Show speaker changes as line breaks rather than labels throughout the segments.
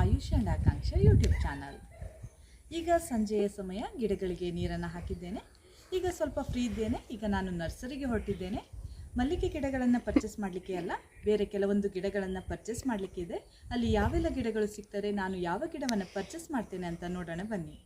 Ayush and Akanksha YouTube channel. ಈಗ ಸಂಜೆಯ ಸಮಯ, ಗಿಡಗಳಿಗೆ ನೀರನ್ನು ಹಾಕಿದ್ದೇನೆ. ಈಗ ಸ್ವಲ್ಪ ಫ್ರೀ ಇದ್ದೇನೆ. ಈಗ ನಾನು ನರ್ಸರಿಗೆ ಹೊರಟಿದ್ದೇನೆ. ಮಲ್ಲಿಗೆ ಗಿಡಗಳನ್ನು ಪರ್ಚೇಸ್ ಮಾಡಲಿಕ್ಕೆ ಅಲ್ಲ, ಬೇರೆ ಕೆಲವೊಂದು ಗಿಡಗಳನ್ನು ಪರ್ಚೇಸ್ ಮಾಡಲಿಕ್ಕೆ ಇದೆ. ಅಲ್ಲಿ ಯಾವೆಲ್ಲ ಗಿಡಗಳು ಸಿಗ್ತಾರೆ ನಾನು ಯಾವ ಗಿಡವನ್ನು ಪರ್ಚೇಸ್ ಮಾಡ್ತೇನೆ ಅಂತ ನೋಡೋಣ ಬನ್ನಿ.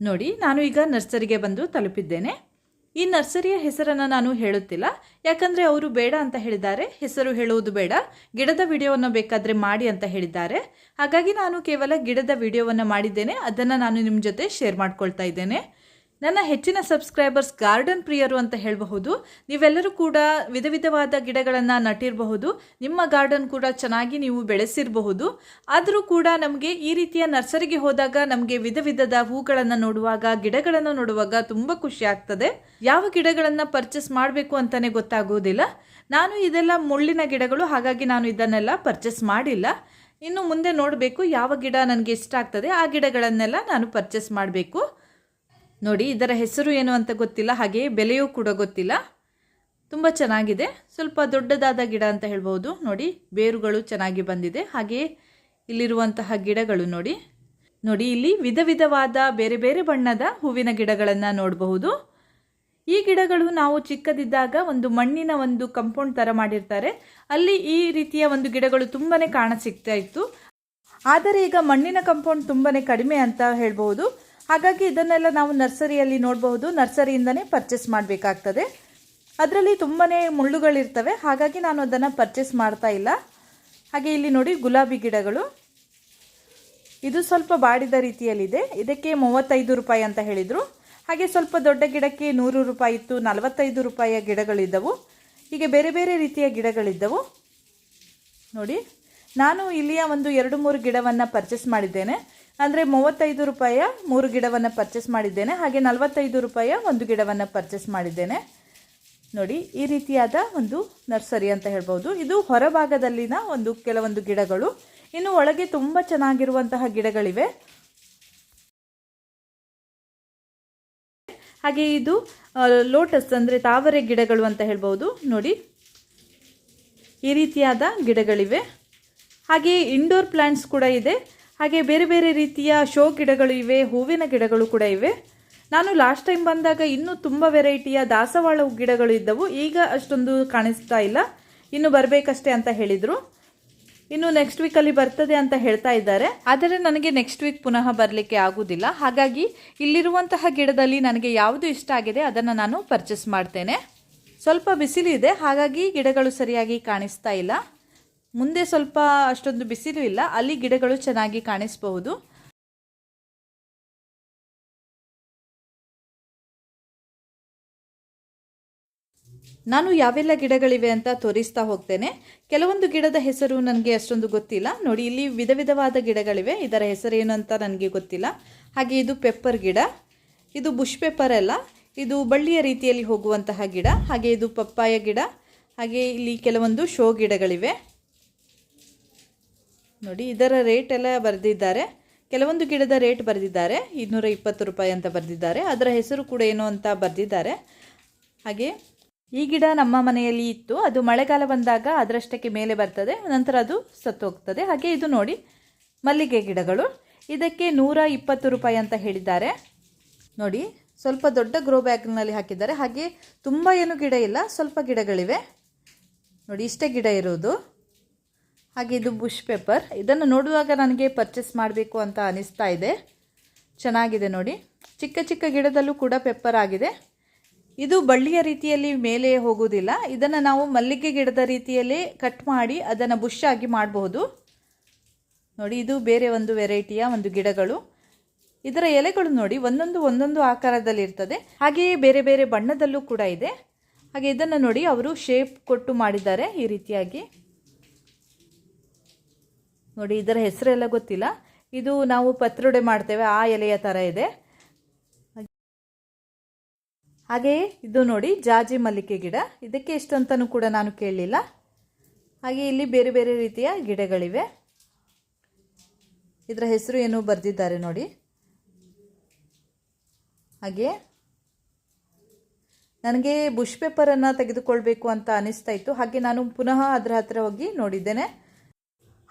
ನೋಡಿ, ನಾನು ಈಗ ನರ್ಸರಿಗೆ ಬಂದು ತಲುಪಿದ್ದೇನೆ. ಈ ನರ್ಸರಿಯ ಹೆಸರನ್ನು ನಾನು ಹೇಳುತ್ತಿಲ್ಲ. ಯಾಕಂದರೆ ಅವರು ಬೇಡ ಅಂತ ಹೇಳಿದ್ದಾರೆ. ಹೆಸರು ಹೇಳುವುದು ಬೇಡ. ಗಿಡದ ವಿಡಿಯೋವನ್ನು ಬೇಕಾದರೆ ಮಾಡಿ ಅಂತ ಹೇಳಿದ್ದಾರೆ. ಹಾಗಾಗಿ ನಾನು ಕೇವಲ ಗಿಡದ ವಿಡಿಯೋವನ್ನು ಮಾಡಿದ್ದೇನೆ. ಅದನ್ನು ನಾನು ನಿಮ್ಮ ಜೊತೆ ಶೇರ್ ಮಾಡ್ಕೊಳ್ತಾ ಇದ್ದೇನೆ. ನನ್ನ ಹೆಚ್ಚಿನ ಸಬ್ಸ್ಕ್ರೈಬರ್ಸ್ ಗಾರ್ಡನ್ ಪ್ರಿಯರು ಅಂತ ಹೇಳಬಹುದು. ನೀವೆಲ್ಲರೂ ಕೂಡ ವಿಧ ವಿಧವಾದ ಗಿಡಗಳನ್ನು ನಟಿರಬಹುದು ನಿಮ್ಮ ಗಾರ್ಡನ್ ಕೂಡ ಚೆನ್ನಾಗಿ ನೀವು ಬೆಳೆಸಿರಬಹುದು. ಆದರೂ ಕೂಡ ನಮಗೆ ಈ ರೀತಿಯ ನರ್ಸರಿಗೆ ಹೋದಾಗ ನಮಗೆ ವಿಧ ವಿಧದ ಹೂಗಳನ್ನು ನೋಡುವಾಗ, ಗಿಡಗಳನ್ನು ನೋಡುವಾಗ ತುಂಬ ಖುಷಿ ಆಗ್ತದೆ. ಯಾವ ಗಿಡಗಳನ್ನು ಪರ್ಚೇಸ್ ಮಾಡಬೇಕು ಅಂತಲೇ ಗೊತ್ತಾಗುವುದಿಲ್ಲ ನಾನು ಇದೆಲ್ಲ ಮುಳ್ಳಿನ ಗಿಡಗಳು, ಹಾಗಾಗಿ ನಾನು ಇದನ್ನೆಲ್ಲ ಪರ್ಚೇಸ್ ಮಾಡಿಲ್ಲ. ಇನ್ನು ಮುಂದೆ ನೋಡಬೇಕು ಯಾವ ಗಿಡ ನನಗೆ ಇಷ್ಟ ಆಗ್ತದೆ. ಆ ಗಿಡಗಳನ್ನೆಲ್ಲ ನಾನು ಪರ್ಚೇಸ್ ಮಾಡಬೇಕು. ನೋಡಿ, ಇದರ ಹೆಸರು ಏನು ಅಂತ ಗೊತ್ತಿಲ್ಲ ಹಾಗೆ ಬೆಲೆಯೂ ಕೂಡ ಗೊತ್ತಿಲ್ಲ. ತುಂಬ ಚೆನ್ನಾಗಿದೆ. ಸ್ವಲ್ಪ ದೊಡ್ಡದಾದ ಗಿಡ ಅಂತ ಹೇಳ್ಬೋದು. ನೋಡಿ, ಬೇರುಗಳು ಚೆನ್ನಾಗಿ ಬಂದಿದೆ. ಹಾಗೆಯೇ ಇಲ್ಲಿರುವಂತಹ ಗಿಡಗಳು ನೋಡಿ. ನೋಡಿ, ಇಲ್ಲಿ ವಿಧ ವಿಧವಾದ ಬೇರೆ ಬೇರೆ ಬಣ್ಣದ ಹೂವಿನ ಗಿಡಗಳನ್ನು ನೋಡಬಹುದು. ಈ ಗಿಡಗಳು ನಾವು ಚಿಕ್ಕದಿದ್ದಾಗ ಒಂದು ಮಣ್ಣಿನ ಒಂದು ಕಂಪೌಂಡ್ ಥರ ಮಾಡಿರ್ತಾರೆ. ಅಲ್ಲಿ ಈ ರೀತಿಯ ಒಂದು ಗಿಡಗಳು ತುಂಬಾ ಕಾಣ ಸಿಗ್ತಾ ಇತ್ತು. ಆದರೆ ಈಗ ಮಣ್ಣಿನ ಕಂಪೌಂಡ್ ತುಂಬಾ ಕಡಿಮೆ ಅಂತ ಹೇಳ್ಬೋದು. ಹಾಗಾಗಿ ಇದನ್ನೆಲ್ಲ ನಾವು ನರ್ಸರಿಯಲ್ಲಿ ನೋಡಬಹುದು. ನರ್ಸರಿಯಿಂದನೇ ಪರ್ಚೇಸ್ ಮಾಡಬೇಕಾಗ್ತದೆ. ಅದರಲ್ಲಿ ತುಂಬಾ ಮುಳ್ಳುಗಳಿರ್ತವೆ. ಹಾಗಾಗಿ ನಾನು ಅದನ್ನು ಪರ್ಚೇಸ್ ಮಾಡ್ತಾ ಇಲ್ಲ. ಹಾಗೆ ಇಲ್ಲಿ ನೋಡಿ ಗುಲಾಬಿ ಗಿಡಗಳು. ಇದು ಸ್ವಲ್ಪ ಬಾಡಿದ ರೀತಿಯಲ್ಲಿದೆ. ಇದಕ್ಕೆ ಮೂವತ್ತೈದು ರೂಪಾಯಿ ಅಂತ ಹೇಳಿದರು. ಹಾಗೆ ಸ್ವಲ್ಪ ದೊಡ್ಡ ಗಿಡಕ್ಕೆ ನೂರು ರೂಪಾಯಿ ಇತ್ತು. ನಲವತ್ತೈದು ರೂಪಾಯಿಯ ಗಿಡಗಳಿದ್ದವು. ಹೀಗೆ ಬೇರೆ ಬೇರೆ ರೀತಿಯ ಗಿಡಗಳಿದ್ದವು. ನೋಡಿ, ನಾನು ಇಲ್ಲಿಯ ಒಂದು ಎರಡು ಮೂರು ಗಿಡವನ್ನು ಪರ್ಚೇಸ್ ಮಾಡಿದ್ದೇನೆ. ಅಂದರೆ ಮೂವತ್ತೈದು ರೂಪಾಯಿಯ ಮೂರು ಗಿಡವನ್ನು ಪರ್ಚೇಸ್ ಮಾಡಿದ್ದೇನೆ. ಹಾಗೆ ನಲವತ್ತೈದು ರೂಪಾಯಿಯ ಒಂದು ಗಿಡವನ್ನು ಪರ್ಚೇಸ್ ಮಾಡಿದ್ದೇನೆ. ನೋಡಿ, ಈ ರೀತಿಯಾದ ಒಂದು ನರ್ಸರಿ ಅಂತ ಹೇಳ್ಬೋದು. ಇದು ಹೊರಭಾಗದಲ್ಲಿನ ಒಂದು ಕೆಲವೊಂದು ಗಿಡಗಳು. ಇನ್ನು ಒಳಗೆ ತುಂಬ ಚೆನ್ನಾಗಿರುವಂತಹ ಗಿಡಗಳಿವೆ. ಹಾಗೆ ಇದು ಲೋಟಸ್ ಅಂದರೆ ತಾವರೆ ಗಿಡಗಳು ಅಂತ ಹೇಳ್ಬೋದು. ನೋಡಿ, ಈ ರೀತಿಯಾದ ಗಿಡಗಳಿವೆ. ಹಾಗೆ ಇಂಡೋರ್ ಪ್ಲ್ಯಾಂಟ್ಸ್ ಕೂಡ ಇದೆ. ಹಾಗೆ ಬೇರೆ ಬೇರೆ ರೀತಿಯ ಶೋ ಗಿಡಗಳು ಇವೆ, ಹೂವಿನ ಗಿಡಗಳು ಕೂಡ ಇವೆ. ನಾನು ಲಾಸ್ಟ್ ಟೈಮ್ ಬಂದಾಗ ಇನ್ನೂ ತುಂಬ ವೆರೈಟಿಯ ದಾಸವಾಳ ಗಿಡಗಳು ಇದ್ದವು. ಈಗ ಅಷ್ಟೊಂದು ಕಾಣಿಸ್ತಾ ಇಲ್ಲ. ಇನ್ನು ಬರಬೇಕಷ್ಟೇ ಅಂತ ಹೇಳಿದರು. ಇನ್ನು ನೆಕ್ಸ್ಟ್ ವೀಕಲ್ಲಿ ಬರ್ತದೆ ಅಂತ ಹೇಳ್ತಾ ಇದ್ದಾರೆ. ಆದರೆ ನನಗೆ ನೆಕ್ಸ್ಟ್ ವೀಕ್ ಪುನಃ ಬರಲಿಕ್ಕೆ ಆಗುವುದಿಲ್ಲ ಹಾಗಾಗಿ ಇಲ್ಲಿರುವಂತಹ ಗಿಡದಲ್ಲಿ ನನಗೆ ಯಾವುದು ಇಷ್ಟ ಆಗಿದೆ ಅದನ್ನು ನಾನು ಪರ್ಚೇಸ್ ಮಾಡ್ತೇನೆ. ಸ್ವಲ್ಪ ಬಿಸಿಲಿದೆ, ಹಾಗಾಗಿ ಗಿಡಗಳು ಸರಿಯಾಗಿ ಕಾಣಿಸ್ತಾ ಇಲ್ಲ. ಮುಂದೆ ಸ್ವಲ್ಪ ಅಷ್ಟೊಂದು ಬಿಸಿಲು ಇಲ್ಲ. ಅಲ್ಲಿ ಗಿಡಗಳು ಚೆನ್ನಾಗಿ ಕಾಣಿಸಬಹುದು. ನಾನು ಯಾವೆಲ್ಲ ಗಿಡಗಳಿವೆ ಅಂತ ತೋರಿಸ್ತಾ ಹೋಗ್ತೇನೆ. ಕೆಲವೊಂದು ಗಿಡದ ಹೆಸರು ನನಗೆ ಅಷ್ಟೊಂದು ಗೊತ್ತಿಲ್ಲ. ನೋಡಿ, ಇಲ್ಲಿ ವಿಧ ವಿಧವಾದ ಗಿಡಗಳಿವೆ. ಇದರ ಹೆಸರೇನು ಅಂತ ನನಗೆ ಗೊತ್ತಿಲ್ಲ. ಹಾಗೆ ಇದು ಪೆಪ್ಪರ್ ಗಿಡ, ಇದು ಬುಷ್ ಪೆಪ್ಪರ್ ಅಲ್ಲ, ಇದು ಬಳ್ಳಿಯ ರೀತಿಯಲ್ಲಿ ಹೋಗುವಂತಹ ಗಿಡ, ಹಾಗೆ ಇದು ಪಪ್ಪಾಯ ಗಿಡ, ಹಾಗೆ ಇಲ್ಲಿ ಕೆಲವೊಂದು ಶೋ ಗಿಡಗಳಿವೆ. ನೋಡಿ, ಇದರ ರೇಟ್ ಎಲ್ಲ ಬರೆದಿದ್ದಾರೆ. ಕೆಲವೊಂದು ಗಿಡದ ರೇಟ್ ಬರೆದಿದ್ದಾರೆ. ಇನ್ನೂರ ಇಪ್ಪತ್ತು ರೂಪಾಯಿ ಅಂತ ಬರೆದಿದ್ದಾರೆ. ಅದರ ಹೆಸರು ಕೂಡ ಏನು ಅಂತ ಬರೆದಿದ್ದಾರೆ. ಹಾಗೆ ಈ ಗಿಡ ನಮ್ಮ ಮನೆಯಲ್ಲಿ ಇತ್ತು. ಅದು ಮಳೆಗಾಲ ಬಂದಾಗ ಅದರಷ್ಟಕ್ಕೆ ಮೇಲೆ ಬರ್ತದೆ. ನಂತರ ಅದು ಸತ್ತು ಹೋಗ್ತದೆ. ಹಾಗೆ ಇದು ನೋಡಿ, ಮಲ್ಲಿಗೆ ಗಿಡಗಳು. ಇದಕ್ಕೆ ನೂರ ಇಪ್ಪತ್ತು ರೂಪಾಯಿ ಅಂತ ಹೇಳಿದ್ದಾರೆ. ನೋಡಿ, ಸ್ವಲ್ಪ ದೊಡ್ಡ ಗ್ರೋ ಬ್ಯಾಗ್ನಲ್ಲಿ ಹಾಕಿದ್ದಾರೆ. ಹಾಗೆ ತುಂಬ ಏನು ಗಿಡ ಇಲ್ಲ, ಸ್ವಲ್ಪ ಗಿಡಗಳಿವೆ. ನೋಡಿ, ಇಷ್ಟೇ ಗಿಡ ಇರೋದು. ಹಾಗೆ ಇದು ಬುಷ್ ಪೇಪರ್. ಇದನ್ನು ನೋಡುವಾಗ ನನಗೆ ಪರ್ಚೇಸ್ ಮಾಡಬೇಕು ಅಂತ ಅನಿಸ್ತಾ ಇದೆ. ಚೆನ್ನಾಗಿದೆ ನೋಡಿ. ಚಿಕ್ಕ ಚಿಕ್ಕ ಗಿಡದಲ್ಲೂ ಕೂಡ ಪೆಪ್ಪರ್ ಆಗಿದೆ. ಇದು ಬಳ್ಳಿಯ ರೀತಿಯಲ್ಲಿ ಮೇಲೆ ಹೋಗುವುದಿಲ್ಲ. ಇದನ್ನು ನಾವು ಮಲ್ಲಿಗೆ ಗಿಡದ ರೀತಿಯಲ್ಲಿ ಕಟ್ ಮಾಡಿ ಅದನ್ನು ಬುಷ್ ಆಗಿ ಮಾಡಬಹುದು. ನೋಡಿ, ಇದು ಬೇರೆ ಒಂದು ವೆರೈಟಿಯ ಒಂದು ಗಿಡಗಳು. ಇದರ ಎಲೆಗಳು ನೋಡಿ, ಒಂದೊಂದು ಒಂದೊಂದು ಆಕಾರದಲ್ಲಿ ಇರ್ತದೆ. ಹಾಗೆಯೇ ಬೇರೆ ಬೇರೆ ಬಣ್ಣದಲ್ಲೂ ಕೂಡ ಇದೆ. ಹಾಗೆ ಇದನ್ನು ನೋಡಿ, ಅವರು ಶೇಪ್ ಕೊಟ್ಟು ಮಾಡಿದ್ದಾರೆ ಈ ರೀತಿಯಾಗಿ. ನೋಡಿ, ಇದರ ಹೆಸರೆಲ್ಲ ಗೊತ್ತಿಲ್ಲ. ಇದು ನಾವು ಪತ್ರೊಡೆ ಮಾಡ್ತೇವೆ, ಆ ಎಲೆಯ ಥರ ಇದೆ. ಹಾಗೆಯೇ ಇದು ನೋಡಿ, ಜಾಜಿ ಮಲ್ಲಿಗೆ ಗಿಡ. ಇದಕ್ಕೆ ಎಷ್ಟು ಅಂತಲೂ ಕೂಡ ನಾನು ಕೇಳಲಿಲ್ಲ ಹಾಗೆ ಇಲ್ಲಿ ಬೇರೆ ಬೇರೆ ರೀತಿಯ ಗಿಡಗಳಿವೆ. ಇದರ ಹೆಸರು ಏನು ಬರೆದಿದ್ದಾರೆ ನೋಡಿ. ಹಾಗೆ ನನಗೆ ಬುಷ್ ಪೇಪರನ್ನು ತೆಗೆದುಕೊಳ್ಬೇಕು ಅಂತ ಅನಿಸ್ತಾ ಇತ್ತು. ಹಾಗೆ ನಾನು ಪುನಃ ಅದರ ಹತ್ರ ಹೋಗಿ ನೋಡಿದ್ದೇನೆ.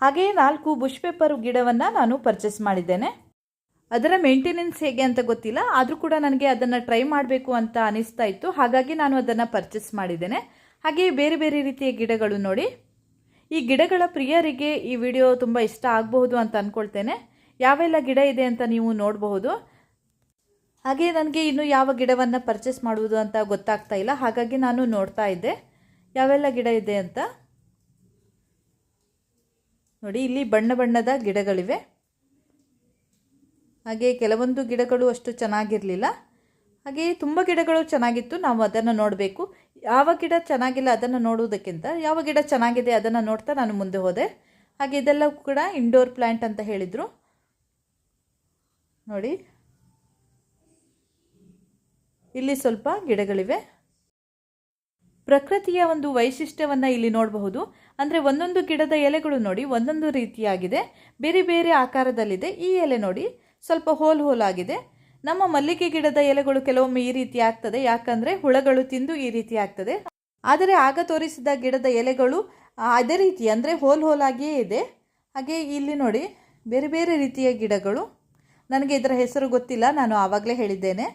ಹಾಗೆಯೇ ನಾಲ್ಕು ಬುಷ್ ಪೇಪರ್ ಗಿಡವನ್ನು ನಾನು ಪರ್ಚೇಸ್ ಮಾಡಿದ್ದೇನೆ. ಅದರ ಮೇಂಟೆನೆನ್ಸ್ ಹೇಗೆ ಅಂತ ಗೊತ್ತಿಲ್ಲ, ಆದರೂ ಕೂಡ ನನಗೆ ಅದನ್ನು ಟ್ರೈ ಮಾಡಬೇಕು ಅಂತ ಅನಿಸ್ತಾ ಇತ್ತು. ಹಾಗಾಗಿ ನಾನು ಅದನ್ನು ಪರ್ಚೇಸ್ ಮಾಡಿದ್ದೇನೆ. ಹಾಗೆಯೇ ಬೇರೆ ಬೇರೆ ರೀತಿಯ ಗಿಡಗಳು ನೋಡಿ. ಈ ಗಿಡಗಳ ಪ್ರಿಯರಿಗೆ ಈ ವಿಡಿಯೋ ತುಂಬ ಇಷ್ಟ ಆಗಬಹುದು ಅಂತ ಅಂದ್ಕೊಳ್ತೇನೆ ಯಾವೆಲ್ಲ ಗಿಡ ಇದೆ ಅಂತ ನೀವು ನೋಡಬಹುದು. ಹಾಗೆ ನನಗೆ ಇನ್ನು ಯಾವ ಗಿಡವನ್ನು ಪರ್ಚೇಸ್ ಮಾಡುವುದು ಅಂತ ಗೊತ್ತಾಗ್ತಾ ಇಲ್ಲ. ಹಾಗಾಗಿ ನಾನು ನೋಡ್ತಾ ಇದ್ದೆ. ಯಾವೆಲ್ಲ ಗಿಡ ಇದೆ ಅಂತ. ನೋಡಿ, ಇಲ್ಲಿ ಬಣ್ಣ ಬಣ್ಣದ ಗಿಡಗಳಿವೆ. ಹಾಗೆ ಕೆಲವೊಂದು ಗಿಡಗಳು ಅಷ್ಟು ಚೆನ್ನಾಗಿರಲಿಲ್ಲ. ಹಾಗೆ ತುಂಬ ಗಿಡಗಳು ಚೆನ್ನಾಗಿತ್ತು, ನಾವು ಅದನ್ನು ನೋಡಬೇಕು. ಯಾವ ಗಿಡ ಚೆನ್ನಾಗಿಲ್ಲ ಅದನ್ನು ನೋಡುವುದಕ್ಕಿಂತ ಯಾವ ಗಿಡ ಚೆನ್ನಾಗಿದೆ ಅದನ್ನು ನೋಡ್ತಾ ನಾನು ಮುಂದೆ ಹೋದೆ. ಹಾಗೆ ಇದೆಲ್ಲ ಕೂಡ ಇಂಡೋರ್ ಪ್ಲ್ಯಾಂಟ್ ಅಂತ ಹೇಳಿದರು. ನೋಡಿ, ಇಲ್ಲಿ ಸ್ವಲ್ಪ ಗಿಡಗಳಿವೆ. ಪ್ರಕೃತಿಯ ಒಂದು ವೈಶಿಷ್ಟ್ಯವನ್ನು ಇಲ್ಲಿ ನೋಡಬಹುದು. ಅಂದರೆ ಒಂದೊಂದು ಗಿಡದ ಎಲೆಗಳು ನೋಡಿ ಒಂದೊಂದು ರೀತಿಯಾಗಿದೆ. ಬೇರೆ ಬೇರೆ ಆಕಾರದಲ್ಲಿದೆ. ಈ ಎಲೆ ನೋಡಿ ಸ್ವಲ್ಪ ಹೋಲ್ ಹೋಲ್ ಆಗಿದೆ. ನಮ್ಮ ಮಲ್ಲಿಗೆ ಗಿಡದ ಎಲೆಗಳು ಕೆಲವೊಮ್ಮೆ ಈ ರೀತಿ ಆಗ್ತದೆ. ಯಾಕಂದರೆ ಹುಳಗಳು ತಿಂದು ಈ ರೀತಿ ಆಗ್ತದೆ. ಆದರೆ ಆಗ ತೋರಿಸಿದ ಗಿಡದ ಎಲೆಗಳು ಅದೇ ರೀತಿ ಅಂದರೆ ಹೋಲ್ ಹೋಲಾಗಿಯೇ ಇದೆ. ಹಾಗೆ ಇಲ್ಲಿ ನೋಡಿ ಬೇರೆ ಬೇರೆ ರೀತಿಯ ಗಿಡಗಳು. ನನಗೆ ಇದರ ಹೆಸರು ಗೊತ್ತಿಲ್ಲ. ನಾನು ಆವಾಗಲೇ ಹೇಳಿದ್ದೇನೆ.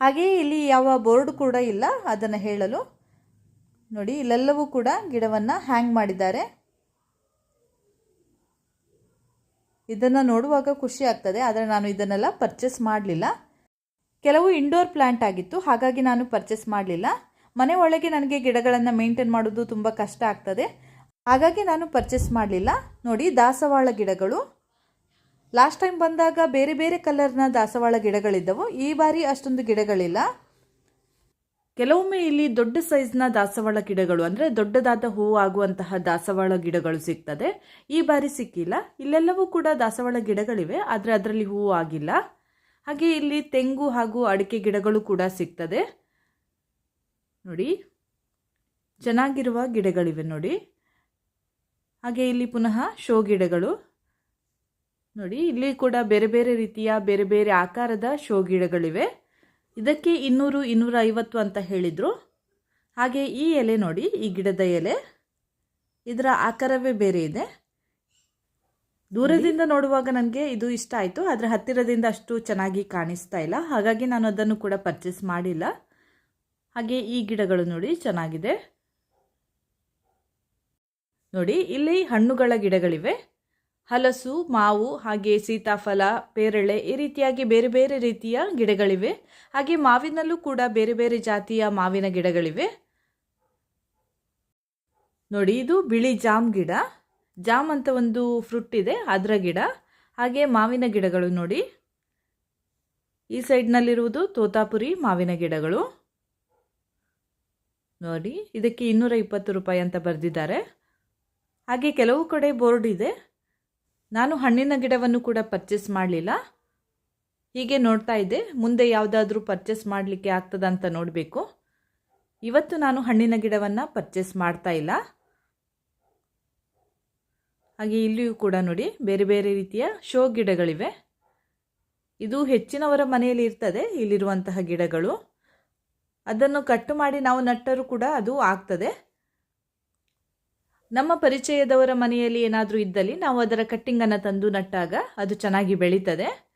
ಹಾಗೆಯೇ ಇಲ್ಲಿ ಯಾವ ಬೋರ್ಡ್ ಕೂಡ ಇಲ್ಲ. ಅದನ್ನು ಹೇಳಲು ನೋಡಿ, ಇಲ್ಲೆಲ್ಲವೂ ಕೂಡ ಗಿಡವನ್ನು ಹ್ಯಾಂಗ್ ಮಾಡಿದ್ದಾರೆ. ಇದನ್ನು ನೋಡುವಾಗ ಖುಷಿ ಆಗ್ತದೆ, ಆದರೆ ನಾನು ಇದನ್ನೆಲ್ಲ ಪರ್ಚೇಸ್ ಮಾಡಲಿಲ್ಲ. ಕೆಲವು ಇಂಡೋರ್ ಪ್ಲ್ಯಾಂಟ್ ಆಗಿತ್ತು, ಹಾಗಾಗಿ ನಾನು ಪರ್ಚೇಸ್ ಮಾಡಲಿಲ್ಲ. ಮನೆ ಒಳಗೆ ನನಗೆ ಗಿಡಗಳನ್ನು ಮೇಂಟೈನ್ ಮಾಡೋದು ತುಂಬ ಕಷ್ಟ ಆಗ್ತದೆ. ಹಾಗಾಗಿ ನಾನು ಪರ್ಚೇಸ್ ಮಾಡಲಿಲ್ಲ. ನೋಡಿ, ದಾಸವಾಳ ಗಿಡಗಳು. ಲಾಸ್ಟ್ ಟೈಮ್ ಬಂದಾಗ ಬೇರೆ ಬೇರೆ ಕಲರ್ನ ದಾಸವಾಳ ಗಿಡಗಳಿದ್ದವು. ಈ ಬಾರಿ ಅಷ್ಟೊಂದು ಗಿಡಗಳಿಲ್ಲ. ಕೆಲವೊಮ್ಮೆ ಇಲ್ಲಿ ದೊಡ್ಡ ಸೈಜ್ನ ದಾಸವಾಳ ಗಿಡಗಳು ಅಂದರೆ ದೊಡ್ಡದಾದ ಹೂವು ಆಗುವಂತಹ ದಾಸವಾಳ ಗಿಡಗಳು ಸಿಗ್ತದೆ. ಈ ಬಾರಿ ಸಿಕ್ಕಿಲ್ಲ. ಇಲ್ಲೆಲ್ಲವೂ ಕೂಡ ದಾಸವಾಳ ಗಿಡಗಳಿವೆ, ಆದರೆ ಅದರಲ್ಲಿ ಹೂವು ಆಗಿಲ್ಲ. ಹಾಗೆ ಇಲ್ಲಿ ತೆಂಗು ಹಾಗೂ ಅಡಿಕೆ ಗಿಡಗಳು ಕೂಡ ಸಿಗ್ತದೆ. ನೋಡಿ, ಚೆನ್ನಾಗಿರುವ ಗಿಡಗಳಿವೆ ನೋಡಿ. ಹಾಗೆ ಇಲ್ಲಿ ಪುನಃ ಶೋ ಗಿಡಗಳು. ನೋಡಿ, ಇಲ್ಲಿ ಕೂಡ ಬೇರೆ ಬೇರೆ ರೀತಿಯ, ಬೇರೆ ಬೇರೆ ಆಕಾರದ ಶೋ ಗಿಡಗಳಿವೆ. ಇದಕ್ಕೆ ಇನ್ನೂರು ಇನ್ನೂರ ಐವತ್ತು ಅಂತ ಹೇಳಿದರು. ಹಾಗೆ ಈ ಎಲೆ ನೋಡಿ, ಈ ಗಿಡದ ಎಲೆ, ಇದರ ಆಕಾರವೇ ಬೇರೆ ಇದೆ. ದೂರದಿಂದ ನೋಡುವಾಗ ನನಗೆ ಇದು ಇಷ್ಟ ಆಯಿತು, ಆದರೆ ಹತ್ತಿರದಿಂದ ಅಷ್ಟು ಚೆನ್ನಾಗಿ ಕಾಣಿಸ್ತಾ ಇಲ್ಲ. ಹಾಗಾಗಿ ನಾನು ಅದನ್ನು ಕೂಡ ಪರ್ಚೇಸ್ ಮಾಡಿಲ್ಲ. ಹಾಗೆ ಈ ಗಿಡಗಳು ನೋಡಿ, ಚೆನ್ನಾಗಿದೆ. ನೋಡಿ, ಇಲ್ಲಿ ಹಣ್ಣುಗಳ ಗಿಡಗಳಿವೆ. ಹಲಸು, ಮಾವು ಹಾಗೆ ಸೀತಾಫಲ, ಪೇರಳೆ ಈ ರೀತಿಯಾಗಿ ಬೇರೆ ಬೇರೆ ರೀತಿಯ ಗಿಡಗಳಿವೆ. ಹಾಗೆ ಮಾವಿನಲ್ಲೂ ಕೂಡ ಬೇರೆ ಬೇರೆ ಜಾತಿಯ ಮಾವಿನ ಗಿಡಗಳಿವೆ. ನೋಡಿ, ಇದು ಬಿಳಿ ಜಾಮ್ ಗಿಡ. ಜಾಮ್ ಅಂತ ಒಂದು ಫ್ರೂಟ್ ಇದೆ, ಅದರ ಗಿಡ. ಹಾಗೆ ಮಾವಿನ ಗಿಡಗಳು ನೋಡಿ. ಈ ಸೈಡ್ನಲ್ಲಿರುವುದು ತೋತಾಪುರಿ ಮಾವಿನ ಗಿಡಗಳು. ನೋಡಿ, ಇದಕ್ಕೆ ಇನ್ನೂರ ಇಪ್ಪತ್ತು ರೂಪಾಯಿ ಅಂತ ಬರೆದಿದ್ದಾರೆ. ಹಾಗೆ ಕೆಲವು ಕಡೆ ಬೋರ್ಡ್ ಇದೆ. ನಾನು ಹಣ್ಣಿನ ಗಿಡವನ್ನು ಕೂಡ ಪರ್ಚೇಸ್ ಮಾಡಲಿಲ್ಲ. ಹೀಗೆ ನೋಡ್ತಾ ಇದ್ದೆ. ಮುಂದೆ ಯಾವುದಾದ್ರೂ ಪರ್ಚೇಸ್ ಮಾಡಲಿಕ್ಕೆ ಆಗ್ತದ ಅಂತ ನೋಡಬೇಕು. ಇವತ್ತು ನಾನು ಹಣ್ಣಿನ ಗಿಡವನ್ನು ಪರ್ಚೇಸ್ ಮಾಡ್ತಾ ಇಲ್ಲ. ಹಾಗೆ ಇಲ್ಲಿಯೂ ಕೂಡ ನೋಡಿ, ಬೇರೆ ಬೇರೆ ರೀತಿಯ ಶೋ ಗಿಡಗಳಿವೆ. ಇದು ಹೆಚ್ಚಿನವರ ಮನೆಯಲ್ಲಿ ಇರ್ತದೆ, ಇಲ್ಲಿರುವಂತಹ ಗಿಡಗಳು. ಅದನ್ನು ಕಟ್ಟು ಮಾಡಿ ನಾವು ನಟ್ಟರೂ ಕೂಡ ಅದು ಆಗ್ತದೆ. ನಮ್ಮ ಪರಿಚಯದವರ ಮನೆಯಲ್ಲಿ ಏನಾದರೂ ಇದ್ದಲ್ಲಿ ನಾವು ಅದರ ಕಟ್ಟಿಂಗನ್ನು ತಂದು ನಟ್ಟಾಗ ಅದು ಚೆನ್ನಾಗಿ ಬೆಳೀತದೆ.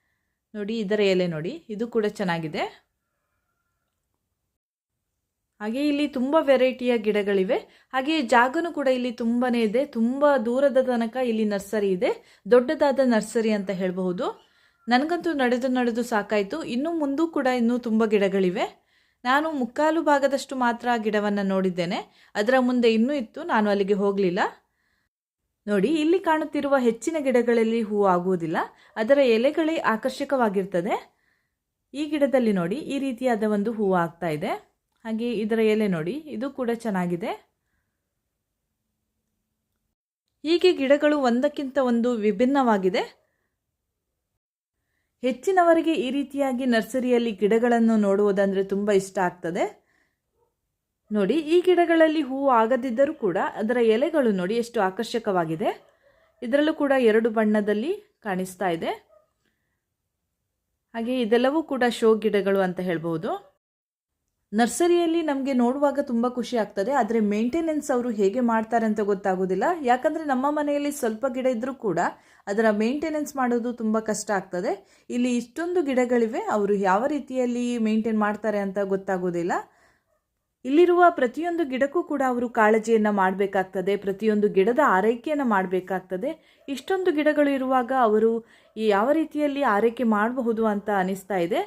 ನೋಡಿ, ಇದರ ಎಲೆ ನೋಡಿ, ಇದು ಕೂಡ ಚೆನ್ನಾಗಿದೆ. ಹಾಗೆ ಇಲ್ಲಿ ತುಂಬ ವೆರೈಟಿಯ ಗಿಡಗಳಿವೆ. ಹಾಗೆ ಜಾಗನೂ ಕೂಡ ಇಲ್ಲಿ ತುಂಬಾ ಇದೆ. ತುಂಬ ದೂರದ ತನಕ ಇಲ್ಲಿ ನರ್ಸರಿ ಇದೆ. ದೊಡ್ಡದಾದ ನರ್ಸರಿ ಅಂತ ಹೇಳಬಹುದು. ನನಗಂತೂ ನಡೆದು ನಡೆದು ಸಾಕಾಯಿತು. ಇನ್ನೂ ಮುಂದೂ ಕೂಡ ಇನ್ನೂ ತುಂಬ ಗಿಡಗಳಿವೆ. ನಾನು ಮುಕ್ಕಾಲು ಭಾಗದಷ್ಟು ಮಾತ್ರ ಗಿಡವನ್ನು ನೋಡಿದ್ದೇನೆ. ಅದರ ಮುಂದೆ ಇನ್ನೂ ಇತ್ತು. ನಾನು ಅಲ್ಲಿಗೆ ಹೋಗಲಿಲ್ಲ. ನೋಡಿ, ಇಲ್ಲಿ ಕಾಣುತ್ತಿರುವ ಹೆಚ್ಚಿನ ಗಿಡಗಳಲ್ಲಿ ಹೂವು ಆಗುವುದಿಲ್ಲ. ಅದರ ಎಲೆಗಳೇ ಆಕರ್ಷಕವಾಗಿರ್ತದೆ. ಈ ಗಿಡದಲ್ಲಿ ನೋಡಿ, ಈ ರೀತಿಯಾದ ಒಂದು ಹೂವು ಆಗ್ತಾ ಇದೆ. ಹಾಗೆ ಇದರ ಎಲೆ ನೋಡಿ, ಇದು ಕೂಡ ಚೆನ್ನಾಗಿದೆ. ಹೀಗೆ ಗಿಡಗಳು ಒಂದಕ್ಕಿಂತ ಒಂದು ವಿಭಿನ್ನವಾಗಿದೆ. ಹೆಚ್ಚಿನವರಿಗೆ ಈ ರೀತಿಯಾಗಿ ನರ್ಸರಿಯಲ್ಲಿ ಗಿಡಗಳನ್ನು ನೋಡುವುದಂದರೆ ತುಂಬ ಇಷ್ಟ ಆಗ್ತದೆ. ನೋಡಿ, ಈ ಗಿಡಗಳಲ್ಲಿ ಹೂವು ಆಗದಿದ್ದರೂ ಕೂಡ ಅದರ ಎಲೆಗಳು ನೋಡಿ ಎಷ್ಟು ಆಕರ್ಷಕವಾಗಿದೆ. ಇದರಲ್ಲೂ ಕೂಡ ಎರಡು ಬಣ್ಣದಲ್ಲಿ ಕಾಣಿಸ್ತಾ ಇದೆ. ಹಾಗೆ ಇದೆಲ್ಲವೂ ಕೂಡ ಶೋ ಗಿಡಗಳು ಅಂತ ಹೇಳ್ಬೋದು ನರ್ಸರಿಯಲ್ಲಿ ನಮಗೆ ನೋಡುವಾಗ ತುಂಬ ಖುಷಿ ಆಗ್ತದೆ, ಆದರೆ ಮೇಂಟೆನೆನ್ಸ್ ಅವರು ಹೇಗೆ ಮಾಡ್ತಾರೆ ಅಂತ ಗೊತ್ತಾಗೋದಿಲ್ಲ. ಯಾಕಂದರೆ ನಮ್ಮ ಮನೆಯಲ್ಲಿ ಸ್ವಲ್ಪ ಗಿಡ ಇದ್ದರೂ ಕೂಡ ಅದರ ಮೇಂಟೆನೆನ್ಸ್ ಮಾಡೋದು ತುಂಬ ಕಷ್ಟ ಆಗ್ತದೆ. ಇಲ್ಲಿ ಇಷ್ಟೊಂದು ಗಿಡಗಳಿವೆ, ಅವರು ಯಾವ ರೀತಿಯಲ್ಲಿ ಮೇಂಟೈನ್ ಮಾಡ್ತಾರೆ ಅಂತ ಗೊತ್ತಾಗೋದಿಲ್ಲ. ಇಲ್ಲಿರುವ ಪ್ರತಿಯೊಂದು ಗಿಡಕ್ಕೂ ಕೂಡ ಅವರು ಕಾಳಜಿಯನ್ನು ಮಾಡಬೇಕಾಗ್ತದೆ, ಪ್ರತಿಯೊಂದು ಗಿಡದ ಆರೈಕೆಯನ್ನು ಮಾಡಬೇಕಾಗ್ತದೆ. ಇಷ್ಟೊಂದು ಗಿಡಗಳು ಇರುವಾಗ ಅವರು ಯಾವ ರೀತಿಯಲ್ಲಿ ಆರೈಕೆ ಮಾಡಬಹುದು ಅಂತ ಅನಿಸ್ತಾ ಇದೆ.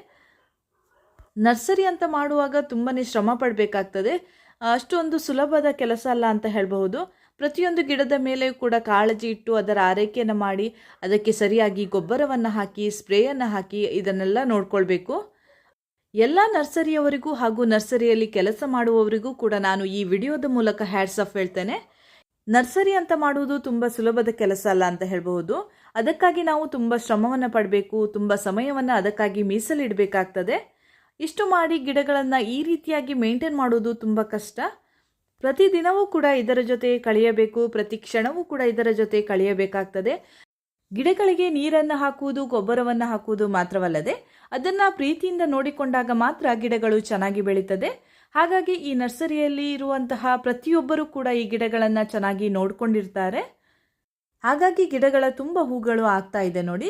ನರ್ಸರಿ ಅಂತ ಮಾಡುವಾಗ ತುಂಬಾ ಶ್ರಮ ಪಡಬೇಕಾಗ್ತದೆ. ಅಷ್ಟೊಂದು ಸುಲಭದ ಕೆಲಸ ಅಲ್ಲ ಅಂತ ಹೇಳಬಹುದು. ಪ್ರತಿಯೊಂದು ಗಿಡದ ಮೇಲೆ ಕೂಡ ಕಾಳಜಿ ಇಟ್ಟು ಅದರ ಆರೈಕೆಯನ್ನು ಮಾಡಿ, ಅದಕ್ಕೆ ಸರಿಯಾಗಿ ಗೊಬ್ಬರವನ್ನು ಹಾಕಿ, ಸ್ಪ್ರೇಯನ್ನು ಹಾಕಿ ಇದನ್ನೆಲ್ಲ ನೋಡ್ಕೊಳ್ಬೇಕು. ಎಲ್ಲ ನರ್ಸರಿಯವರಿಗೂ ಹಾಗೂ ನರ್ಸರಿಯಲ್ಲಿ ಕೆಲಸ ಮಾಡುವವರಿಗೂ ಕೂಡ ನಾನು ಈ ವಿಡಿಯೋದ ಮೂಲಕ ಹ್ಯಾಡ್ಸ್ ಆಫ್ ಹೇಳ್ತೇನೆ. ನರ್ಸರಿ ಅಂತ ಮಾಡುವುದು ತುಂಬ ಸುಲಭದ ಕೆಲಸ ಅಲ್ಲ ಅಂತ ಹೇಳಬಹುದು. ಅದಕ್ಕಾಗಿ ನಾವು ತುಂಬ ಶ್ರಮವನ್ನು ಪಡಬೇಕು, ತುಂಬ ಸಮಯವನ್ನು ಅದಕ್ಕಾಗಿ ಮೀಸಲಿಡಬೇಕಾಗ್ತದೆ. ಇಷ್ಟು ಮಾಡಿ ಗಿಡಗಳನ್ನು ಈ ರೀತಿಯಾಗಿ ಮೇಂಟೈನ್ ಮಾಡೋದು ತುಂಬ ಕಷ್ಟ. ಪ್ರತಿದಿನವೂ ಕೂಡ ಇದರ ಜೊತೆ ಕಳೆಯಬೇಕು, ಪ್ರತಿ ಕ್ಷಣವೂ ಕೂಡ ಇದರ ಜೊತೆ ಕಳೆಯಬೇಕಾಗ್ತದೆ. ಗಿಡಗಳಿಗೆ ನೀರನ್ನು ಹಾಕುವುದು, ಗೊಬ್ಬರವನ್ನು ಹಾಕುವುದು ಮಾತ್ರವಲ್ಲದೆ ಅದನ್ನು ಪ್ರೀತಿಯಿಂದ ನೋಡಿಕೊಂಡಾಗ ಮಾತ್ರ ಗಿಡಗಳು ಚೆನ್ನಾಗಿ ಬೆಳೀತದೆ. ಹಾಗಾಗಿ ಈ ನರ್ಸರಿಯಲ್ಲಿ ಇರುವಂತಹ ಪ್ರತಿಯೊಬ್ಬರೂ ಕೂಡ ಈ ಗಿಡಗಳನ್ನು ಚೆನ್ನಾಗಿ ನೋಡಿಕೊಂಡಿರ್ತಾರೆ. ಹಾಗಾಗಿ ಗಿಡಗಳ ತುಂಬ ಹೂಗಳು ಆಗ್ತಾ ಇದೆ ನೋಡಿ.